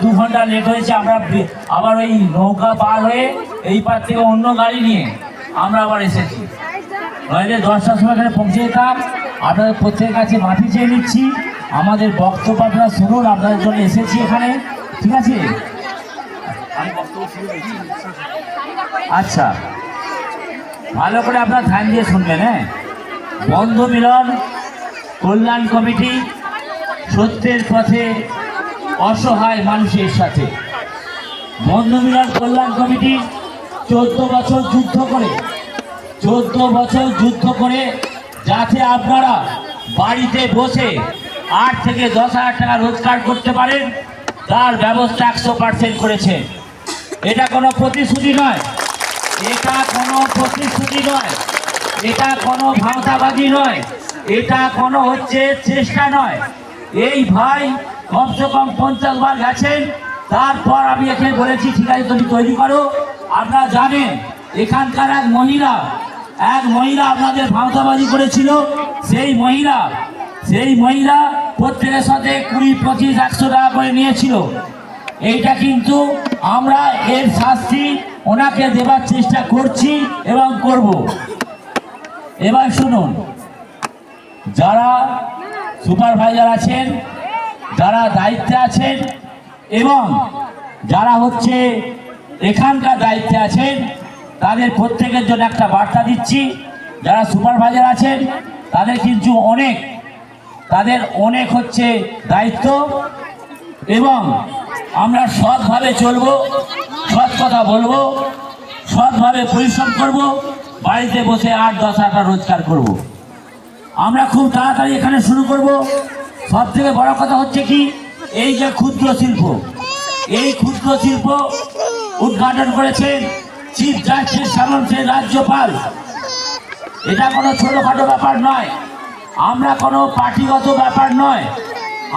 দু ঘণ্টা লেট হয়েছে, আমরা আবার ওই নৌকা পার হয়ে এই পার থেকে অন্য গাড়ি নিয়ে আমরা আবার এসেছি। নইলে দশটার সময় এখানে পৌঁছে যেতাম। আপনাদের প্রত্যেকের কাছে মাফি চেয়ে নিচ্ছি। আমাদের বক্তব্য আপনারা শুনুন, আপনাদের জন্য এসেছি এখানে। ঠিক আছে। আচ্ছা। ভালো করে আপনার ধ্যান দিয়ে শুনবেন হ্যাঁ? বন্ধু মিলন, কল্যাণ কমিটি, সত্যের পথে অসহায় মানুষের সাথে। বন্ধু মিলন কল্যাণ কমিটি চোদ্দ বছর যুদ্ধ করে, চোদ্দ বছর যুদ্ধ করে যাতে আপনারা বাড়িতে বসে আট থেকে দশ হাজার টাকা রোজগার করতে পারেন, তার ব্যবস্থা একশো পার্সেন্ট করেছে। এটা কোনো প্রতিশ্রুতি নয়। এটা কোনো প্রতিশ্রুতি নয়। এটা কোনো ভাওতাবাজি নয়। এটা কোনো হচ্ছে চেষ্টা নয়। এই ভাই কমসে কম পঞ্চাশ বার গেছেন, তারপর আমি এখানে বলেছি, ঠিক আছে, তুমি তৈরি করো। আপনারা জানেন, এখানকার এক মহিলা এক মহিলা আপনাদের ভাওতাবাজি করেছিল, সেই মহিলা সেই মহিলা প্রত্যেকের সাথে কুড়ি, পঁচিশ, একশো টাকা করে নিয়েছিল। এইটা কিন্তু আমরা এর শাস্তি ওনাকে দেবার চেষ্টা করছি এবং করব। এবার শুনুন, যারা সুপারভাইজার আছেন যারা দায়িত্বে আছেন এবং যারা হচ্ছে এখানকার দায়িত্বে আছেন, তাদের প্রত্যেকের জন্য একটা বার্তা দিচ্ছি যারা সুপারভাইজার আছেন, তাদের কিন্তু অনেক, তাদের অনেক হচ্ছে দায়িত্ব এবং আমরা সৎভাবে চলবো, সৎ কথা বলব, সৎভাবে পরিশ্রম করব, বাড়িতে বসে আট দশ টাকা রোজগার করব। আমরা খুব তাড়াতাড়ি এখানে শুরু করব সব থেকে বড় কথা হচ্ছে কি, এই যে ক্ষুদ্র শিল্প, এই ক্ষুদ্র শিল্প উদ্ঘাটন করেছেন চিফ জাস্টিস সামন্তের রাজ্যপাল। এটা কোনো ছোটোখাটো ব্যাপার নয়। আমরা কোনো পার্টিগত ব্যাপার নয়।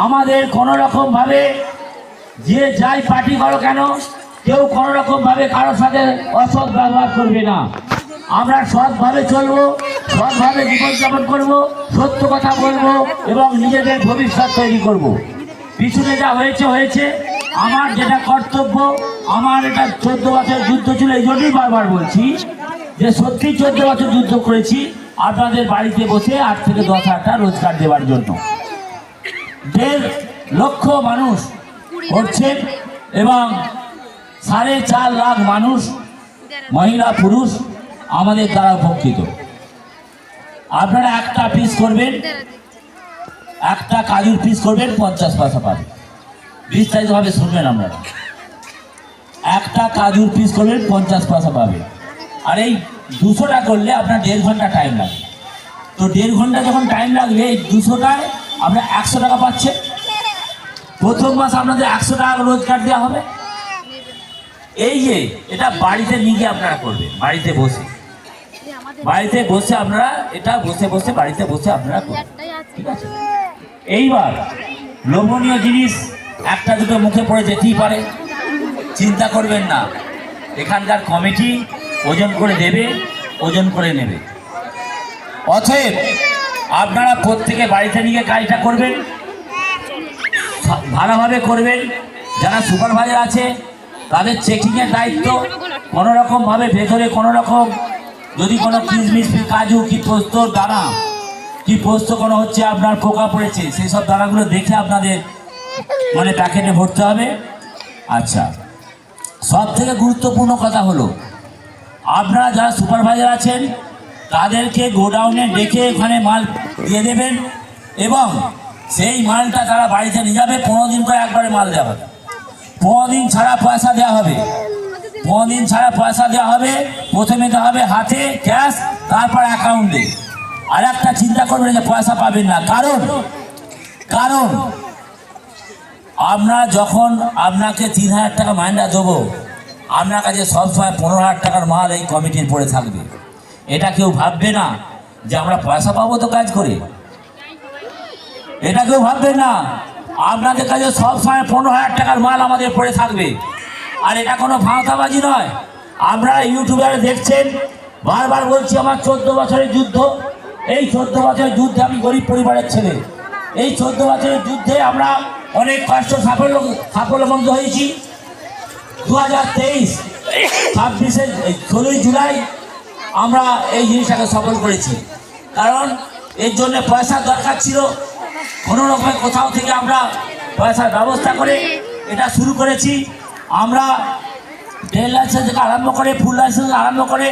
আমাদের কোনো রকমভাবে যে যাই পার্টি করো কেন, কেউ কোনো রকমভাবে কারোর সাথে অসৎ ব্যবহার করবে না। আমরা সৎভাবে চলবো, সৎভাবে জীবনযাপন করব, সত্য কথা বলব এবং নিজেদের ভবিষ্যৎ তৈরি করব। পিছনে যা হয়েছে হয়েছে আমার যেটা কর্তব্য, আমার এটা চোদ্দ বছর যুদ্ধ ছিল, এই জন্যই বারবার বলছি যে সত্যি চোদ্দ বছর যুদ্ধ করেছি আপনাদের বাড়িতে বসে আট থেকে দশ হাজার টাকা রোজগার দেওয়ার জন্য দেড় লক্ষ মানুষ করছেন এবং সাড়ে চার লাখ মানুষ মহিলা, পুরুষ আমাদের দ্বারা উপকৃত। আপনারা একটা পিস করবেন, একটা কাজুর পিস করবেন, পঞ্চাশ পয়সা পাবেন। বিস্তারিতভাবে শুনবেন আপনারা। একটা কাজুর পিস করবেন, পঞ্চাশ পয়সা পাবেন। আর এই দুশোটা করলে আপনার দেড় ঘণ্টা টাইম লাগে। তো দেড় ঘণ্টা যখন টাইম লাগলে এই দুশোটায় আপনার একশো টাকা পাচ্ছেন। প্রথম মাস আপনাদের একশো টাকা রোজগার দেওয়া হবে। এই যে, এটা বাড়িতে নিয়ে আপনারা করবেন, বাড়িতে বসে। বাড়িতে বসে আপনারা এটা বসে বসে বাড়িতে বসে আপনারা ঠিক আছে? এইবার লোভনীয় জিনিস একটা দুটো মুখে পড়ে যেতেই পারে। চিন্তা করবেন না। এখানকার কমিটি ওজন করে দেবে ওজন করে নেবে। অতএব আপনারা প্রত্যেকে বাড়িতে নিয়ে কাজটা করবেন ভালোভাবে করবেন। যারা সুপারভাইজার আছে তাদের চেকিংয়ের দায়িত্ব। কোনো রকমভাবে ভেতরে কোনো রকম যদি কোনো কিশমিশ কাজু কি পোস্ত দানা কি পোস্ত কোনো হচ্ছে আপনার পোকা পড়েছে সেই সব দানাগুলো দেখে আপনাদের মানে প্যাকেটে ভরতে হবে। আচ্ছা সব থেকে গুরুত্বপূর্ণ কথা হলো আপনারা যারা সুপারভাইজার আছেন তাদেরকে গোডাউনে ডেকে ওখানে মাল দিয়ে দেবেন এবং সেই মালটা তারা বাড়িতে নিয়ে যাবে পনেরো দিন করে একবারে মাল দেওয়া হবে। পনেরো দিন ছাড়া পয়সা দেওয়া হবে। দিন ছাড়া পয়সা দেওয়া হবে, প্রথমে দেওয়া হবে হাতে ক্যাশ তারপর অ্যাকাউন্টে আর একটা চিন্তা করবেন যে পয়সা পাবেন না। কারণ কারণ, আমরা যখন আপনাকে তিন হাজার টাকা মাইন্ডা দেবো, আপনার কাছে সবসময় পনেরো হাজার টাকার মাল এই কমিটির পড়ে থাকবে। এটা কেউ ভাববে না যে আমরা পয়সা পাবো তো কাজ করে। এটা কেউ ভাববেন না। আপনাদের কাছে সবসময় পনেরো হাজার টাকার মাল আমাদের পড়ে থাকবে। আর এটা কোনো ভাঁতাবাজি নয়। আমরা ইউটিউবে দেখছেন, বারবার বলছি আমার চোদ্দ বছরের যুদ্ধ। এই চোদ্দ বছরের যুদ্ধে আমি গরিব পরিবারের ছেলে। এই চোদ্দ বছরের যুদ্ধে আমরা অনেক কষ্ট সাফল্য সাফল্যমন্দ হয়েছি। দু হাজার তেইশ, ছাব্বিশে ষোলোই জুলাই আমরা এই জিনিসটাকে সফল করেছি। কারণ এর জন্য পয়সার দরকার ছিল। কোনো রকমের কোথাও থেকে আমরা পয়সার ব্যবস্থা করে এটা শুরু করেছি। আমরা ট্রেন লাইসেন্স থেকে আরম্ভ করে ফুল লাইসেন্স আরম্ভ করে